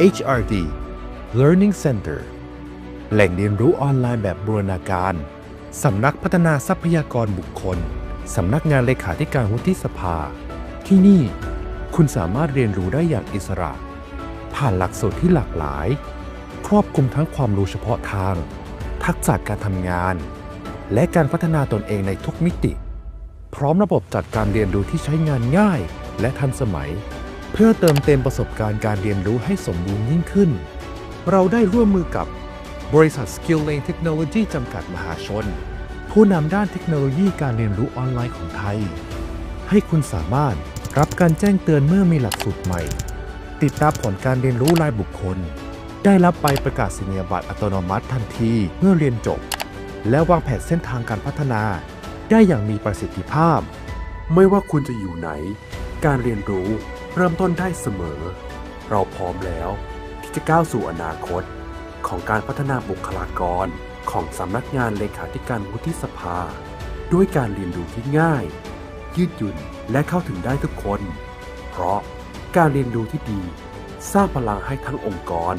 HRD Learning Center แหล่งเรียนรู้ออนไลน์แบบบูรณาการ สำนักพัฒนาทรัพยากรบุคคล สำนักงานเลขาธิการวุฒิสภา ที่นี่ คุณสามารถเรียนรู้ได้อย่างอิสระ ผ่านหลักสูตรที่หลากหลาย ครอบคลุมทั้งความรู้เฉพาะทาง ทักษะการทำงาน และการพัฒนาตนเองในทุกมิติ พร้อมระบบจัดการเรียนรู้ที่ใช้งานง่ายและทันสมัย เพื่อเติมเต็มประสบการณ์การเรียนรู้ให้สมบูรณ์ยิ่งขึ้น เราได้ร่วมมือกับบริษัท Skill Lane Technology จำกัดมหาชน ผู้นำด้านเทคโนโลยีการเรียนรู้ออนไลน์ของไทย ให้คุณสามารถรับการแจ้งเตือนเมื่อมีหลักสูตรใหม่ ติดตามผลการเรียนรู้รายบุคคล ได้รับใบประกาศนียบัตรอัตโนมัติทันทีเมื่อเรียนจบ และวางแผนเส้นทางการพัฒนา ได้อย่างมีประสิทธิภาพ ไม่ว่าคุณจะอยู่ไหน การเรียนรู้ เริ่มต้นได้เสมอ เราพร้อมแล้วที่จะก้าวสู่อนาคต ของการพัฒนาบุคลากรของสำนักงานเลขาธิการวุฒิสภา ด้วยการเรียนรู้ที่ง่าย ยืดหยุ่นและเข้าถึงได้ทุกคน เพราะการเรียนรู้ที่ดี สร้างพลังให้ทั้งองค์กร